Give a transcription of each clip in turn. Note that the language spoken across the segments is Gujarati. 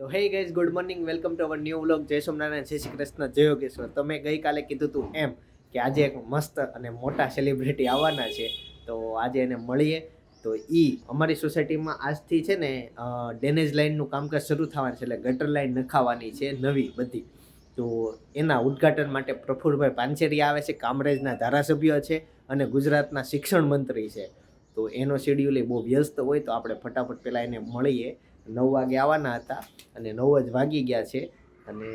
તો hey guys good morning welcome to our new vlog જય સોમનારાયણ, જય શ્રી કૃષ્ણ, જય યોગેશ્વર. તમે ગઈકાલે કીધું હતું એમ કે આજે એક મસ્ત અને મોટા સેલિબ્રિટી આવવાના છે. તો આજે એને મળીએ. તો એ અમારી સોસાયટીમાં આજથી છે ને ડેનેજ લાઇનનું કામકાજ શરૂ થવાનું છે, એટલે ગટર લાઇન નખાવાની છે નવી બધી. તો એના ઉદ્ઘાટન માટે પ્રફુલભાઈ પાંચેરી આવે છે, કામરેજના ધારાસભ્ય છે અને ગુજરાતના શિક્ષણ મંત્રી છે. તો એનો શેડ્યુલ એ બહુ વ્યસ્ત હોય તો આપણે ફટાફટ પહેલાં એને મળીએ. નવ વાગે આવવાના હતા અને નવ જ વાગી ગયા છે અને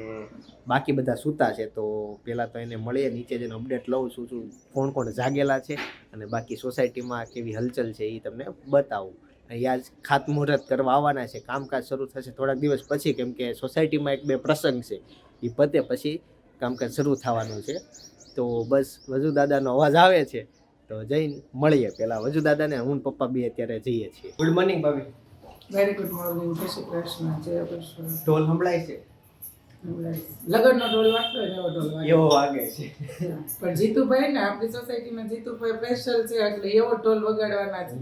બાકી બધા સૂતા છે તો પહેલાં તો એને મળીએ, નીચે જઈને અપડેટ લઉં છું શું કોણ કોણ જાગેલા છે અને બાકી સોસાયટીમાં કેવી હલચલ છે એ તમને બતાવું. જ ખાતમુહૂર્ત કરવા આવવાના છે, કામકાજ શરૂ થશે થોડાક દિવસ પછી કેમ કે સોસાયટીમાં એક બે પ્રસંગ છે એ પતે પછી કામકાજ શરૂ થવાનું છે. તો બસ વજુ દાદાનો અવાજ આવે છે, તો જઈને મળીએ. પહેલાં વજુ દાદાને હું પપ્પા બે અત્યારે જઈએ છીએ. ગુડ મોર્નિંગ ભાભી. વેરી ગુડ મોર્નિંગ જય શ્રી કૃષ્ણ જય કૃષ્ણ. ઢોલ સંભળાય છે? લગનનો ઢોલ વાગતો હોય એવો ઢોલ વાગે. એવો વાગે છે. પણ જીતુભાઈ ને આપણી સોસાયટીમાં જીતુભાઈ સ્પેશિયલ છે એટલે એવો ઢોલ વગાડવાના છે.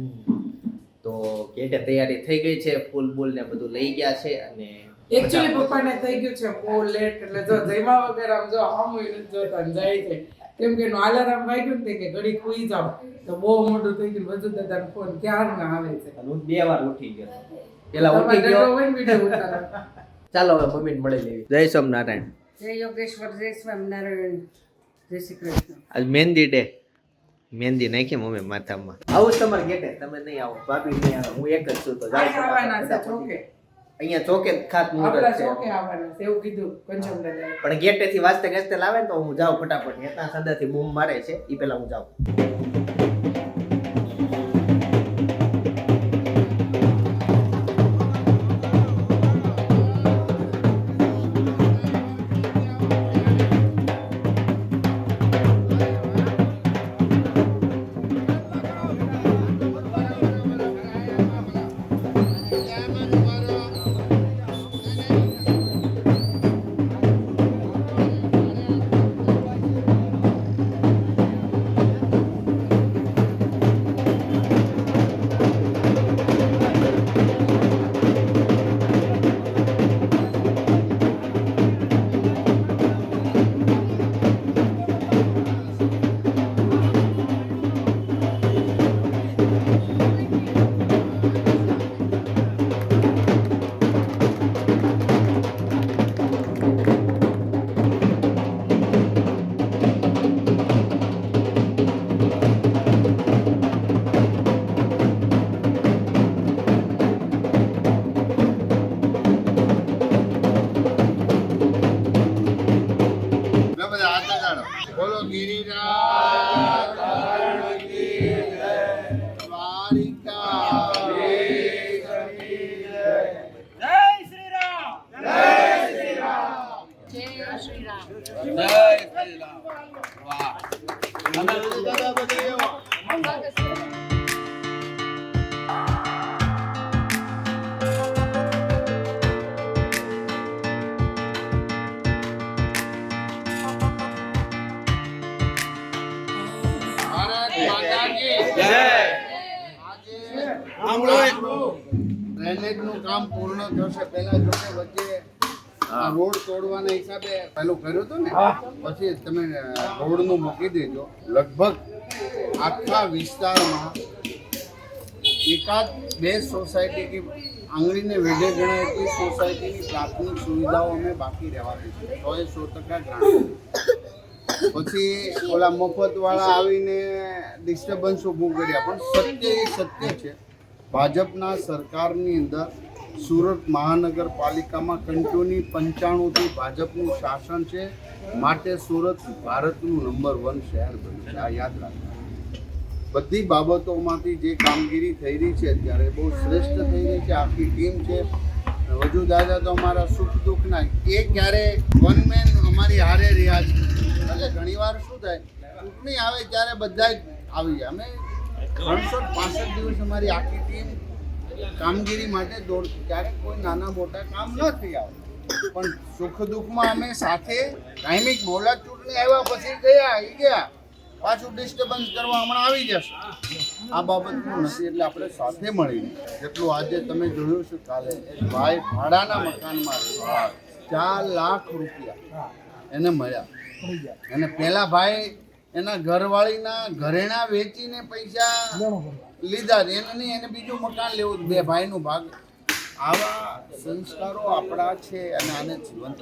તો કેટે તૈયારી થઈ ગઈ છે ફૂલ બૂલ ને બધું લઈ ગયા છે અને એકચ્યુઅલી પપ્પાને થઈ ગયું છે બહુ લેટ એટલે જો જયમા વગર આમ જો આમ જોતા જાય છે કેમ કે એનું અલાર્મ વાગ્યું ને કે ઘડી ખુઈ જાવ તો બહુ મોટું થઈ ગયું વજુ દાદાનો ફોન ક્યાર ના આવે છે? હું બે વાર ઉઠી ગયો. પેલા ઉઠી ગયો. ચાલો હવે મમ્મી મળી લેવી. જય સોમનારાયણ જય યોગેશ્વર જય સ્વામિનારાયણ. જય શ્રી કૃષ્ણ. આજ મહેંદી ડે. મહેંદી નાખી મમ્મી માથામાં. આવું તમારે ગેટે. તમે નહીં આવો. ભાભી નહીં આવો. હું એક જ છું તો જાઓ અહીંયા ચોકે ખાત મુહૂર્ત છે. ચોકે આવવાનું છે એવું કીધું કંચમ દાદાએ પણ ગેટેથી વાસ્તે ગેસ્તે લાવે ને તો હું જાઉં ફટાફટ. હેતા સાદાથી બૂમ મારે છે એ પેલા હું જાઉં. પછી તમે રોડનું મૂકી દેજો. લગભગ આખા વિસ્તારમાં એકાદ બે સોસાયટી કે આંગળીને વેઢે ગણાય એટલી સોસાયટીની પ્રાથમિક સુવિધાઓ અમે બાકી રહેવા દઈશું સો એ સો ટકા પછી ઓલા મફતવાળા આવીને ડિસ્ટર્બન્સ ઊભું કર્યા. પણ સત્ય એ સત્ય છે. ભાજપના સરકારની અંદર સુરત મહાનગરપાલિકામાં કંટોની પંચાણુંથી ભાજપનું શાસન છે. માટે સુરત ભારતનું નંબર વન શહેર બન્યું છે. આ યાદ રાખજો બધી બાબતોમાંથી જે કામગીરી થઈ રહી છે અત્યારે બહુ શ્રેષ્ઠ થઈ રહી છે. આખી ટીમ છે. વજુ દાદા તો અમારા સુખ દુઃખના. એ ક્યારે વન મેન અમારી હારે રહ્યા છે. એટલે ઘણીવાર શું થાય, ચૂંટણી આવે ત્યારે બધા જ આવી જાય. અમે ત્રણસો પાસઠ દિવસ અમારી આખી ટીમ કામગીરી માટે દોડ ક્યારેક કોઈ નાના મોટા કામ ન થઈ આવે પણ સુખ દુઃખમાં અમે સાથે કાયમિક બોલા ચૂંટણી આવ્યા પછી ગયા ઈ ગયા પાછું ડિસ્ટર્બન્સ કરવા હમણાં આવી જશે આ બાબતનું નથી એટલે આપણે સાથે મળીને જેટલું આજે તમે જોયું છે કાલે ભાઈ ભાડાના મકાનમાં. ચાર લાખ રૂપિયા એને મળ્યા અને પેલા ભાઈ એના ઘરવાળીના ઘરેણા વેચીને પૈસા લીધા. એને નહીં એને બીજું મકાન લેવું. બે ભાઈનું ભાગ આવા સંસ્કારો આપણા છે અને આને જીવંત.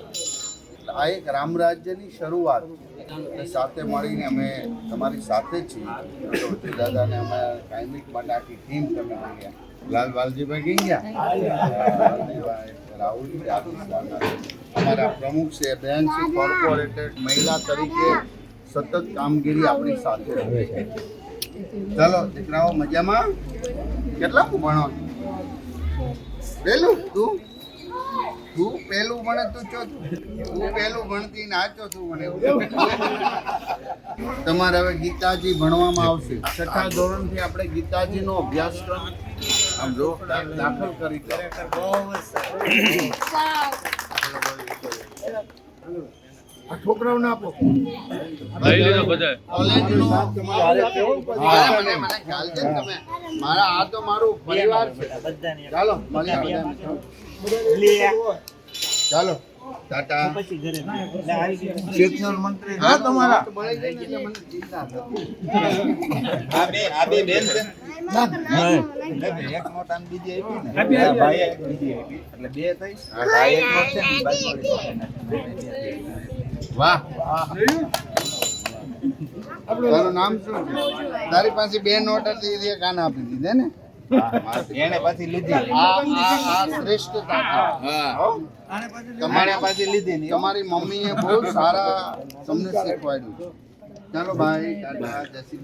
આ એક રામ રાજ્યની શરૂઆત સાથે મળીને અમે તમારી સાથે છીએ. દાદાને અમે કાયમિક માટે આખી ટીમ તમે મળ્યા લાલ વાલજીભાઈ કઈ ગયા? રાહુલજી અમારા પ્રમુખ છે બેન છે કોર્પોરેટેડ મહિલા તરીકે સતત કામગીરી આપણી સાથે. રહે છે ચાલો દીકરાઓ મજામાં? કેટલા ભણો પેલું? તું? તું પેલું ભણે તું ચો. તું પેલું ભણતી નાચો છું મને. તમારે હવે ગીતાજી ભણવામાં આવશે. છઠ્ઠા ધોરણથી આપણે ગીતાજીનો અભ્યાસક્રમ આમ જો દાખલ કરી. આ છોકરાઓને આપો. ખ્યાલ તમે મારા આ તો મારું પરિવાર છે ચાલો ચાલો ટાટા શિક્ષણ મંત્રી હા તમારા મળી જાય ને એટલે મને ચિંતા નથી. વાહ. તારું નામ શું તારી પાસે બે નોટ હતી એ કાન આપી દીધે ને? એને પાછી લીધી? તમારી પાસે લીધી તમારી મમ્મીએ બહુ સારા તમને શીખવાડ્યું. ચાલો ભાઈ જય શ્રી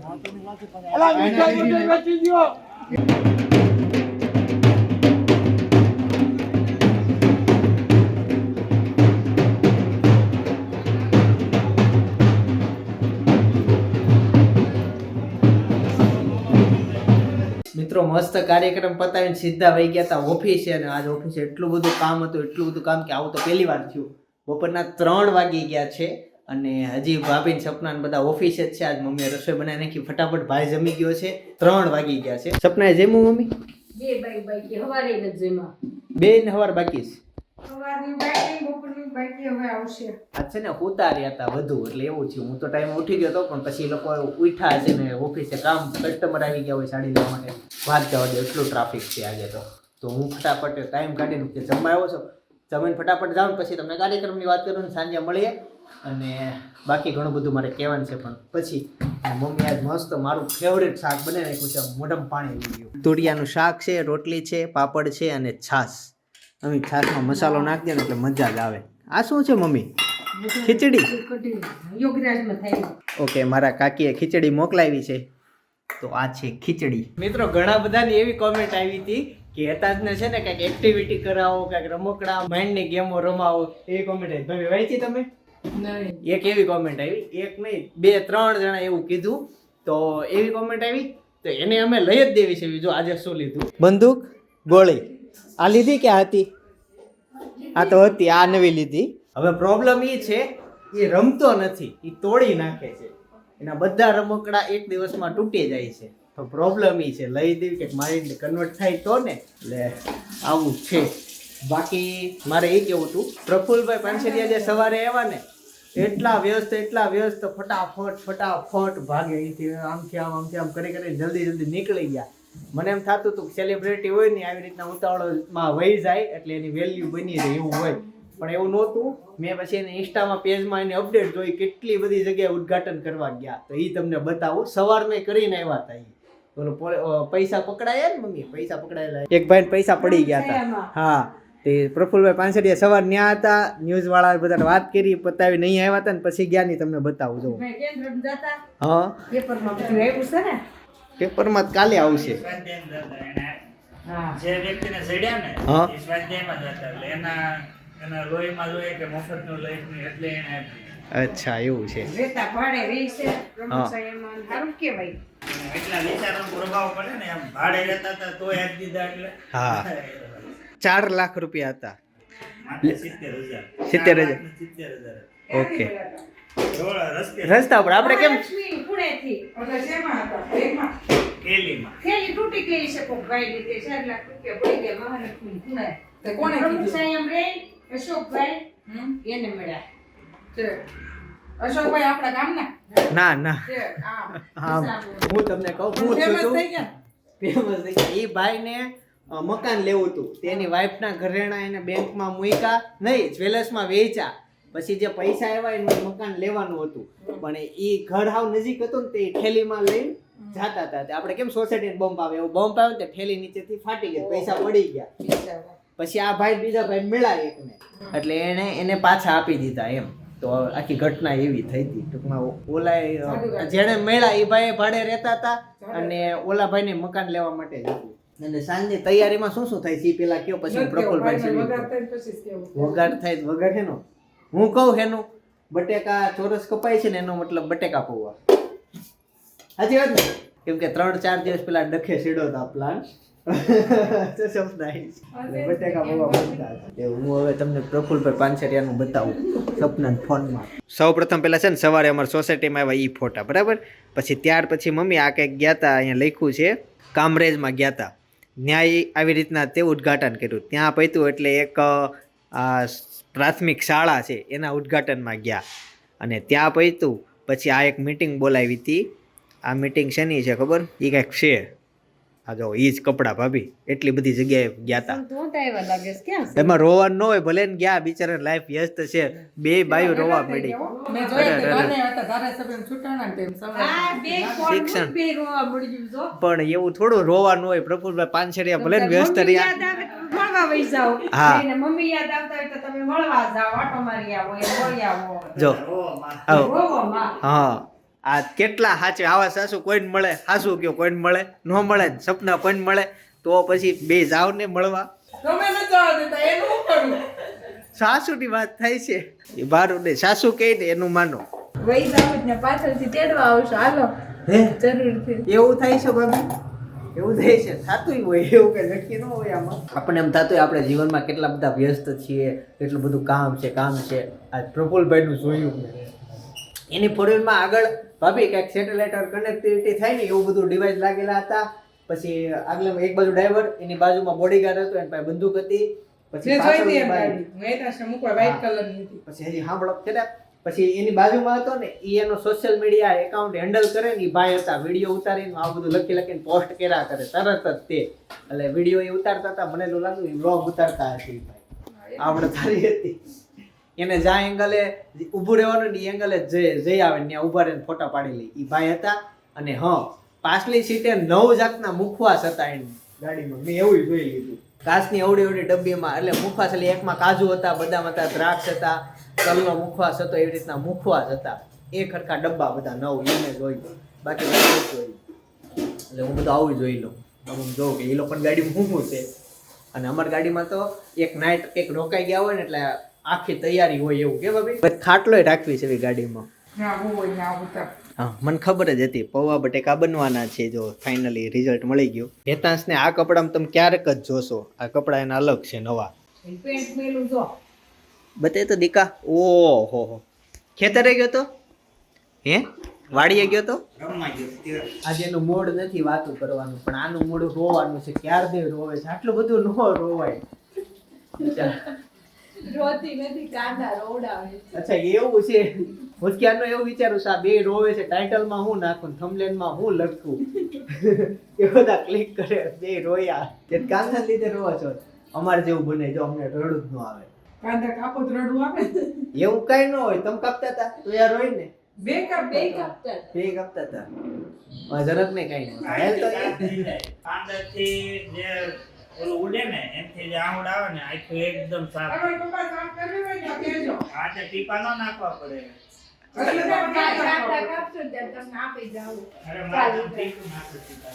મિત્રો મસ્ત કાર્યક્રમ પતાવીને સીધા વહી ગયા હતા ઓફિસે અને આજ ઓફિસે એટલું બધું કામ હતું એટલું બધું કામ કે આવું તો પહેલી વાર થયું. બપોરના ત્રણ વાગી ગયા છે અને હજી ભાભી સપના બધા ઓફિસે જ છે. આજ મમ્મીએ રસોઈ બનાવી નાખી ફટાફટ ભાઈ જમી ગયો છે. ત્રણ વાગી ગયા છે. સપનાએ જમ્યું મમ્મી? બે બાઈ બાઈ હવારે નથી જેમાં બે ને હવાર બાકી છે. છે ને ઉતાર્યા હતા વધુ, એટલે એવું થયું. હું તો ટાઈમ ઉઠી ગયો હતો પણ પછી લોકો ઉઠ્યા છે ને ઓફિસે કામ કસ્ટમર આવી ગયા હોય સાડી લેવા માટે. વાત જવા દે, એટલું ટ્રાફિક છે આજે તો. તો હું ફટાફટ ટાઈમ કાઢીને કે જમવા આવ્યો છો? જમીને ફટાફટ જાઉં પછી તમને કાર્યક્રમની વાત કરું સાંજે મળીએ. અને બાકી ઘણું બધું મારે કહેવાનું છે, પણ પછી મમ્મી આજ મસ્ત મારું ફેવરેટ શાક બનાવી નાખ્યું છે, મોઢમ પાણી તુરિયાનું શાક છે, રોટલી છે, પાપડ છે અને છાશ. અમે છાશમાં મસાલો નાખી દે ને એટલે મજા જ આવે. આ શું છે મમ્મી? ખીચડી? થાય ઓકે મારા કાકીએ ખીચડી મોકલાવી છે. તો આ છે ખીચડી. મિત્રો ઘણા બધાની એવી કોમેન્ટ આવી હતી કે હેતાજને છે ને કંઈક એક્ટિવિટી કરાવો કંઈક રમકડા માઇન્ડની ગેમો રમાવો એવી કોમેન્ટ આવી. ભાઈ વાંચી તમે? એક એવી કોમેન્ટ આવી. એક નહીં બે ત્રણ જણા એવું કીધું. તો એવી કોમેન્ટ આવી. તો એને અમે લઈ જ દેવી છે. જો આજે શું લીધું? બંદૂક ગોળી. આ લીધી કે આ હતી? આ તો હતી, આ નવી લીધી. હવે પ્રોબ્લેમ એ છે, એ રમતો નથી એ તોડી નાખે છે. એના બધા રમકડા એક દિવસમાં તૂટી જાય છે. તો પ્રોબ્લેમ એ છે, લઈ દેવી કે મારી કન્વર્ટ થાય તો ને એટલે આવું છે. બાકી મારે એ કેવું હતું, પ્રફુલભાઈ પાંચેરિયા જે સવારે આવ્યા ને, એટલા વ્યસ્ત એટલા વ્યસ્ત, ફટાફટ ફટાફટ ભાગે, અહીંથી આમથી આમ આમથી આમ કરી કરી, જલ્દી જલ્દી નીકળી ગયા. મને એમ થતું હતું સેલિબ્રિટી હોય ને આવી રીતના ઉતાવળમાં વહી જાય એટલે એની વેલ્યુ બની જાય એવું હોય. પણ એવું નહોતું. મેં પછી એને ઇન્સ્ટામાં પેજમાં એની અપડેટ જોઈ કેટલી બધી જગ્યાએ ઉદ્ઘાટન કરવા ગયા. તો એ તમને બતાવું. સવારમાં કરીને આવ્યા હતા એ બોલો પૈસા પકડાયા ને મમ્મી પૈસા પકડાયેલા. એક ભાઈ પૈસા પડી ગયા હતા. હા. તે પ્રફુલભાઈ પાંસઠિયા સવાર ન્યા હતા. ન્યૂઝ વાળા બધા વાત કરી પતાવી નહીં આવ્યા હતા ને પછી ગયા નહીં. તમને બતાવું જો હા. પેપરમાં બધું આવ્યું છે ને? પેપરમાં કાલે આવશે. હા. જે વ્યક્તિને સડ્યા ને હા. સ્વાધ્યાયમાં જતા એટલે એના એના લોહીમાં જોઈએ કે મફતનું લઈ એટલે એને અચ્છા એવું છે. રેતા ભાડે રહી છે. પ્રમુખ એમાં સારું કહેવાય. એટલા વિચારોનો પ્રભાવ પડે ને એમ ભાડે રહેતા હતા તોય આપી દીધા એટલે. હા. ચાર લાખ રૂપિયા હતા. સિત્તેર હજાર. સિત્તેર હજાર. ઓકે. રસ્તે. રસ્તા પર આપણે કેમ પુણેથી. એટલે શેમાં હતા? એકમાં થેલીમાં થેલી તૂટી ગઈ છે કોક ભાઈ રીતે ચાર લાખ રૂપિયા પડી ગયા મહાલક્ષ્મી ખૂણે તે કોણે કીધું? પ્રભુસાઈ રે અશોકભાઈ એને મળ્યા. અશોકભાઈ આપણા ગામના? ના ના. હા હું તમને કહું હું ફેમસ થઈ ગયા? ફેમસ થઈ ગયા. એ ભાઈને અ, મકાન લેવું હતું. તેની વાઈફના ઘરેણા એને બેંકમાં મૂક્યા નહીં જ્વેલર્સમાં વેચ્યા. પછી જે પૈસા આવ્યા એનું મકાન લેવાનું હતું. પણ એ ઘર હાવ નજીક હતું ને તે ઠેલીમાં લઈને જાતા હતા. આપણે કેમ સોસાયટી બોમ્બ આવે? એવું બમ્પ આવે ને ઠેલી નીચેથી ફાટી ગઈ પૈસા પડી ગયા. પછી આ ભાઈ બીજા ભાઈ મળ્યા એકને. એટલે એને એને પાછા આપી દીધા એમ. તો આખી ઘટના એવી થઈ હતી. ટૂંકમાં ઓલા જેણે મળ્યા એ ભાઈ ભાડે રહેતા હતા અને ઓલા ભાઈને મકાન લેવા માટે જતું અને સાંજની તૈયારીમાં શું શું થાય છે? પેલા કયો પછી થાય પ્રફુલભાઈ final છે વગાર થાય ને હું કહું હેનું બટેકા ચોરસ કપાય છે ને એનો મતલબ બટેકા પૌવા. સાચી વાત ને? કેમ કે ત્રણ ચાર દિવસ પેલા ડખે સીડો હતા પ્લાન બટેકા પૌવા બનતા હતા. તે હું હવે તમને પ્રફુલભાઈ પાનસરિયાનું બતાવું સપના ફોનમાં. સૌ પ્રથમ પહેલા છે ને સવારે અમારી સોસાયટીમાં આવ્યા ઈ ફોટા બરાબર? પછી ત્યાર પછી મમ્મી આ કંઈક ગયા હતા અહીંયા લખ્યું છે કામરેજમાં ગયા હતા ન્યાય આવી રીતના તે ઉદ્ઘાટન કર્યું. ત્યાં પૈતું એટલે એક આ પ્રાથમિક શાળા છે, એના ઉદ્ઘાટનમાં ગયા. અને ત્યાં પૈતું પછી આ એક મિટિંગ બોલાવી હતી. આ મિટિંગ શેની છે ખબર? એ કંઈક છે. આ જો એ જ કપડાં ભાભી એટલી બધી જગ્યાએ ગયા હતા એમાં રોવાનું ન હોય ભલે ને ગયા બિચારા લાઈફ વ્યસ્ત છે. બે બાયુ રોવા મળી શિક્ષણ. રોવા પણ એવું થોડું રોવાનું હોય પ્રફુલભાઈ પાનસરિયા ભલે ને વ્યસ્ત રહ્યા. હા. મમ્મી યાદ આવતા હોય તો તમે મળવા જાઓ આટો મારી આવો એમ મળી આવો. જો. ઓ માં આવો. રોવો માં હા. આ કેટલા સાચે આવા સાસુ કોઈને મળે સાસુ કયો કોઈને મળે ન મળે સપના કોઈને મળે તો પછી બે જાવ ને મળવા. તમે ન જવા દેતા એનું શું કરું સાસુની વાત થાય છે. એ બારું ને સાસુ કહે ને એનું માનો. વહી જાવ ને પાછળથી તેડવા આવશો હાલો. હે? જરૂરથી એવું થાય છે ભાભી? એવું થાય છે? થતું હોય એવું કઈ નક્કી ન હોય આમાં. આપણને એમ થતું હોય આપણે જીવનમાં કેટલા બધા વ્યસ્ત છીએ કેટલું બધું કામ છે કામ છે. આ પ્રફુલભાઈનું જોયું મેં. એની ફોરવ્હીલમાં આગળ ભાભી કંઈક સેટેલાઇટ કનેક્ટિવિટી થાય ને એવું બધું ડિવાઇસ લાગેલા હતા. પછી આગળ એક બાજુ ડ્રાઈવર એની બાજુમાં બોડીગાર્ડ હતો એની પાસે બંદૂક હતી. પછી હતી હતી. પછી હજી સાંભળો ખરા પછી એની બાજુમાં હતો ને એ એનો સોશિયલ મીડિયા એકાઉન્ટ હેન્ડલ કરે ને એ ભાઈ હતા વીડિયો ઉતારીને આ બધું લખી લખીને પોસ્ટ કર્યા કરે તરત જ તે. એટલે વીડિયો એ ઉતારતા હતા મને તો લાગ્યું એ વ્લોગ ઉતારતા હશે એ ભાઈ આપણે તારી હતી. એને જ્યાં એંગલે ઊભું રહેવાનું ને એ એંગલે જે જઈ આવે ને ત્યાં ઊભા રહીને ફોટા પાડી લે. એ ભાઈ હતા અને હા, પાછલી સીટે નવ જાતના મુખવાસ હતા એની ગાડીમાં. મેં એવું જોઈ લીધું. કાચની અવડી અવડી ડબ્બીમાં, એટલે મુખવાસ એટલે એકમાં કાજુ હતા, બદામ હતા, દ્રાક્ષ હતા, તલનો મુખવાસ હતો, એવી રીતના મુખવાસ હતા. એ ખરખા ડબ્બા બધા નવ એને જોઈ. બાકી જોયું એટલે હું બધું આવું જોઈ લઉં. હું જોઉં કે એ લોકોની શું શું છે? અને અમારી ગાડીમાં તો એક નાઇટ એક રોકાઈ ગયા હોય ને એટલે આખી તૈયારી હોય એવું કે ભાભી? ખાટલોય રાખવી છે ગાડીમાં. હા મને ખબર જ હતી પૌવા બટેકા બનવાના છે જો ફાઇનલી રિઝલ્ટ મળી ગયું. હેતાંશને આ કપડામાં તમે ક્યારેક જ જોશો. આ કપડા એના અલગ છે નવા. પેન્ટ મેલું જો. બતાય તો દીકા. ઓહો હો. ખેતરે ગયો તો? હે? વાડીએ ગયો તો? આજે એનું મૂડ નથી વાતું કરવાનું પણ આનું મૂડ રોવાનું છે. ક્યારથી રોવે છે? આટલું બધું ન રોવાય. રોતી નથી કાંદા રોવડાવે અચ્છા એવું છે. હું એવું વિચારું છું આ બે રોવે છે ટાઇટલમાં હું નાખું થંબલેનમાં હું લખું એ બધા ક્લિક કરે બે રોયા. કે કાંદા લીધે રોવા છો? અમારે જેવું બને જો અમને રડું જ ન આવે. કાંદા કાપો રડું રડવું આવે. એવું કઈ ન હોય તમે કાપતા હતા? તો યાર રોઈ ને. બે કાપ બે કાપતા. બે કાપતા હતા. જરક ને કઈ ન ઘાયલ તો એ. થી જે ઓલું ઉડે ને એનથી જે આંગળ આવે ને આખું એકદમ સાફ. ને તો ટીપા ન નાખવા પડે.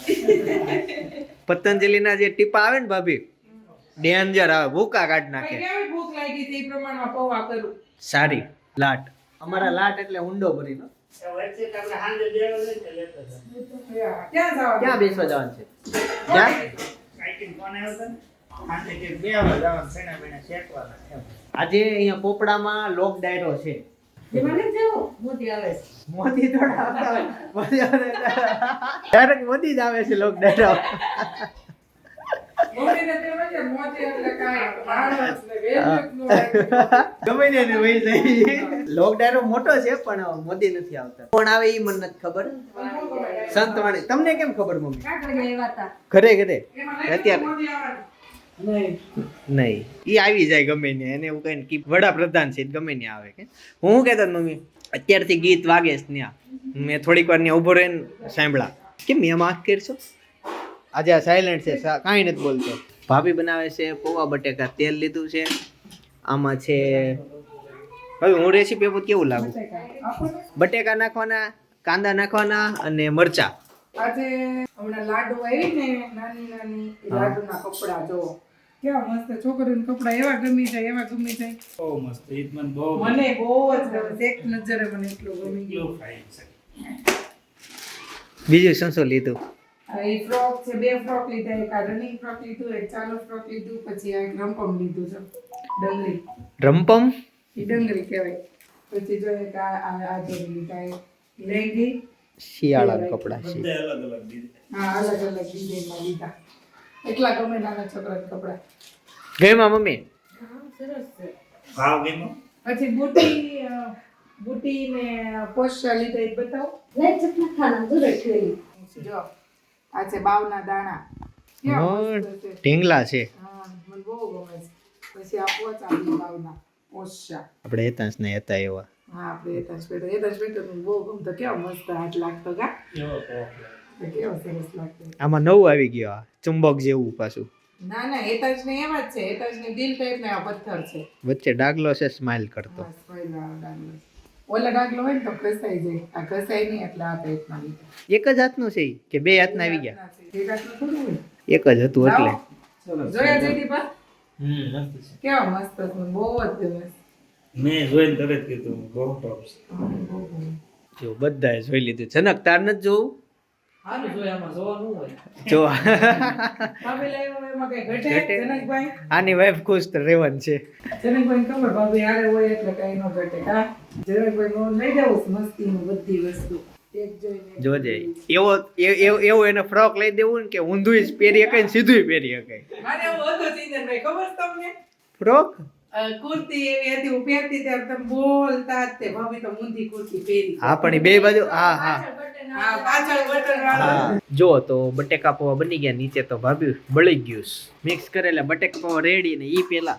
પતંજલિ. પતંજલિના જે ટીપા આવે ને ભાભી ડેન્જર આવે ભૂકા કાઢ નાખે. ભૂખ લાગી હતી એ પ્રમાણમાં પૌવા કરું? સારી લાટ. અમારા લાટ એટલે ઊંડો ભરીનો. ક્યાં બેસવા જવાનું છે? ક્યાં કાંઈક આવ્યો હતો ને સાંજે કે બે જવાનું શેણા બેણા શેકવાના આજે અહીંયા પોપડામાં લોક ડાયરો છે. મોતી આવે મોદી મોદી ડાયરેક્ટ મોદી જ આવે છે લોક ડાયરેક્ટ ગમે ને એને વહી જાય. લોક ડાયરો મોટો છે પણ મોદી નથી આવતા. કોણ આવે એ મને નથી ખબર. સંતવાણી તમને કેમ ખબર મમ્મી? ઘરે ઘરે અત્યારે? નહીં. નહીં. આવી જાય ગમે ને એને એવું કઈ કે વડાપ્રધાન છે ગમે ને આવે કે. હું શું કહેતો મમ્મી? અત્યારથી ગીત વાગે છે ત્યાં. મેં થોડીક વાર ને ઊભો રહીને સાંભળા કેમ મેં આંખ કરશો? આજે આ સાયલેન્ટ છે સા- કાંઈ નથી બોલતો. ભાભી બનાવે છે પૌવા બટેકા તેલ લીધું છે. આમાં છે હવે હું રેસીપી આપું કેવું લાગુ? બટેકા નાખવાના કાંદા નાખવાના અને મરચા. આજે હમણાં લાડુ આવી ને નાની નાની લાડુના કપડા જો કેવા મસ્ત છોકરીઓના કપડા એવા ગમી જાય એવા ગમી જાય. બહુ મસ્ત ઈ મને બહુ મને બહુ જ ગમે એક નજરે મને એટલું ગમી ગયું. એટલું fine છે. બીજું શું શું લીધું? એ ફ્રોક છે બે ફ્રોક લીધા એક આ રનિંગ ફ્રોક લીધું એક ચાલો ફ્રોક લીધું પછી આ એક રંપમ લીધું છે ડંગરી રંપમ એ ડંગરી કહેવાય. પછી જો એક આ આ આ જોડી લીધા એક લેંગી શિયાળાના કપડાં છે. બધે અલગ અલગ દીધે હા અલગ અલગ ડિઝાઇનમાં લીધા. એટલા ગમે નાના છોકરાના કપડા. ગઈમાં મમ્મી? સરસ છે. ભાવ કેનો પછી બુટી બુટી ને પોસ્ટર લીધા એ બતાવો. લઈ ચકના ખાના દૂર જો. આ છે બાવના દાણા. કેવા મોર. મસ્ત છે. ઢીંગલા છે. મને બહુ ગમે છે. પછી આ પોચ બાવના. ઓછા. આપણે એતાંશ ને હતા એવા. હા આપણે એતાંશ તાજ પેટો એ મને બહુ ગમતો કેવો મસ્ત હાથ લાગતો કેવો સરસ આમાં નવું આવી ગયો આ. ચુંબક જેવું પાછું. ના ના એ તાજ ને એવા જ છે. એ તાજ ને દિલ ટાઈપ ના પથ્થર છે. વચ્ચે ડાગલો છે સ્માઇલ કરતો. હા, સ્માઈલ ડાગલો છે. ઓલા ડાગલો હોય ને તો ઘસાઈ જાય. આ ઘસાય નહીં એટલે આ ટાઈપના લીધા. એક જ હાથનું છે? કે બે હાથના આવી ગયા? એક આટલું થોડું હોય. એક જ હતું એટલે. જોયા જેડી પર હમ કેવા મસ્ત છે? બહુ જ મેં જોઈને તરત કીધું બહુ ટોપ છે. જો બધાએ જોઈ લીધું. જનક તાર નથી જોવું? જો આની વાઈફ ખુશ તો રેવન છે. જોજે એવો એવો- એને ફ્રોક લઈ દેવું કે ઊંધું જ પહેરી શકાય સીધું પહેરી શકાય. ફ્રોક કુર્તી એવી હતી હું પહેરતી ત્યારે તમે બોલતા જ તે. ભાભી તો ઊંધી કુર્તી પહેરી. હા પણ એ બે બાજુ હા હા. હા પાછળ બટન વાળો જો તો બટેકા પૌવા બની ગયા નીચે તો ભાભી બળી ગયું મિક્સ કરેલા બટેકા પૌવા રેડી ને એ પહેલા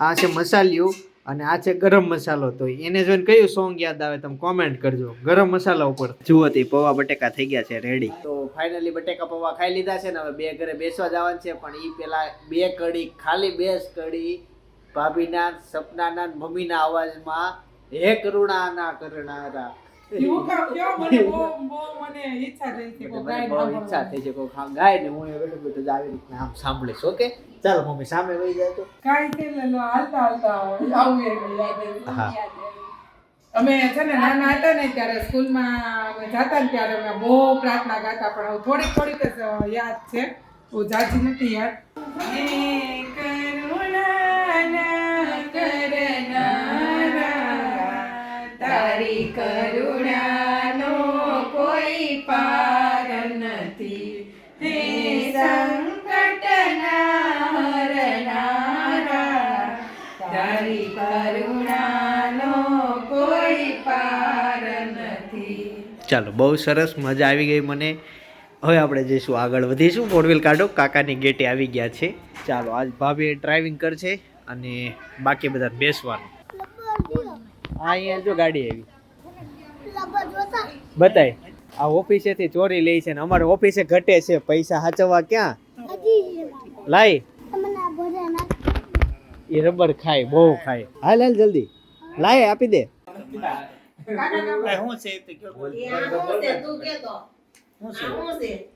આ છે મસાલિયું અને આ છે ગરમ મસાલો. તો એને જોઈને કયું સોંગ યાદ આવે તમે કોમેન્ટ કરજો. ગરમ મસાલા ઉપર. જુઓ તે પૌવા બટેકા થઈ ગયા છે રેડી તો ફાઇનલી બટેકા પૌવા ખાઈ લીધા છે ને હવે બે ઘરે બેસવા જવાનું છે પણ એ પેલા બે કડી ખાલી બે કડી ભાભીના સપનાના મમ્મીના અવાજમાં હે કરુણા કરનારા. ઈચ્છા થઈ છે કોઈ ગાય ને હું બેઠો આવી રીતના આમ સાંભળીશ ઓકે? ચાલો મમ્મી સામે વહી જાય તો. હાલતા હાલતા. હા. અમે છે ને નાના હતા ને ત્યારે સ્કૂલમાં અમે જતા ને ત્યારે અમે બહુ પ્રાર્થના ગાતા પણ થોડીક થોડીક જ યાદ છે. હું જાજી નથી યાદ. કરુણાના ચાલો, બહુ સરસ મજા આવી ગઈ મને. હવે આપણે જઈશું આગળ વધીશું. ફોર વ્હીલ કાઢો. કાકાની ગેટે આવી ગયા છે. ચાલો, આજ ભાભી ડ્રાઇવિંગ કરશે. અને બાકી બધા બેસવાનું. હા અહીંયા જો ગાડી આવી. બતાય. આ ઓફિસેથી ચોરી લે છે ને અમારે ઓફિસે ઘટે છે. પૈસા સાચવવા ક્યાં? લાય. એ રબર ખાય બહુ ખાય. હાલ હાલ જલ્દી. લાય આપી દે. શું છે? તો કયો છે?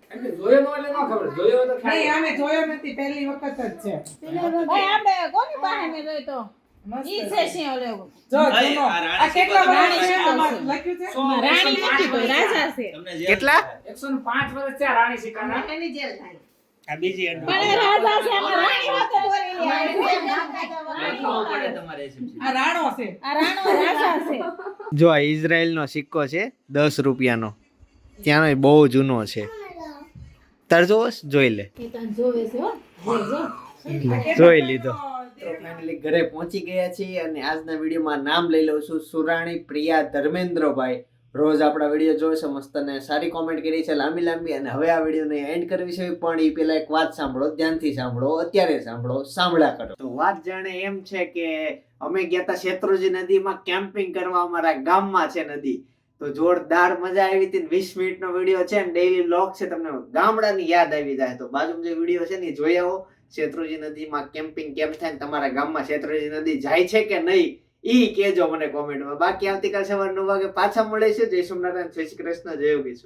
નહીં અમે જોયો નથી પહેલી વખત જ છે. ભાઈ આપણે કોની પાસે જોઈ તો? ઈ છે. છે. ઓલો. જો આ રાણી આ કેટલા રાણી રાણી છે? સિંહ આમાં છે. લખ્યું છે? રાણી નથી કોઈ રાજા છે. કેટલા? એકસો ને પાંચ વર્ષ થયા રાણી સિકાના એની જેલ થાય. આ બીજી એન્ટ્રી. પણ રાજા છે આમાં રાણી વાતે બોલેલી આવે છે. લખવું પડે તમારે SMC. આ રાણો છે. આ રાણો રાજા છે. જો આ ઇઝરાયલનો સિક્કો છે દસ રૂપિયાનો. ત્યાંનો બહુ જૂનો છે. તાર જોવો જોઈ લે. એ તને જોવે છે હો. જોજો જોઈ. લીધો. ઘરે પહોંચી ગયા છીએ અને આજના વિડીયોમાં નામ લઈ લઉં છું સુરાણી પ્રિયા ધર્મેન્દ્રભાઈ. રોજ આપણા વીડિયો જોવે છે મસ્ત અને સારી કોમેન્ટ કરી છે લાંબી લાંબી. અને હવે આ વિડીયોને એન્ડ કરવી છે પણ એ પેલા એક વાત સાંભળો ધ્યાનથી સાંભળો અત્યારે સાંભળો સાંભળ્યા કરો. તો વાત જાણે એમ છે કે અમે ગયા હતા શેત્રુજી નદીમાં કેમ્પિંગ કરવા અમારા ગામમાં છે નદી. તો જોરદાર મજા આવી હતી વીસ મિનિટનો વીડિયો છે ને ડેઈલી વ્લોગ છે, તમને ગામડાની યાદ આવી જાય તો બાજુમાં જે વીડિયો છે ને જોઈ આવો. શેત્રુજી નદીમાં કેમ્પિંગ કેમ થાય તમારા ગામમાં શેત્રુજી નદી જાય છે કે નહીં, ઈ કેજો મને કોમેન્ટમાં બાકી આવતીકાલ સવાર નવ વાગે પાછા મળીશું. જય સોમનારાયણ, જય શ્રી કૃષ્ણ, જય યોગેશ્વર.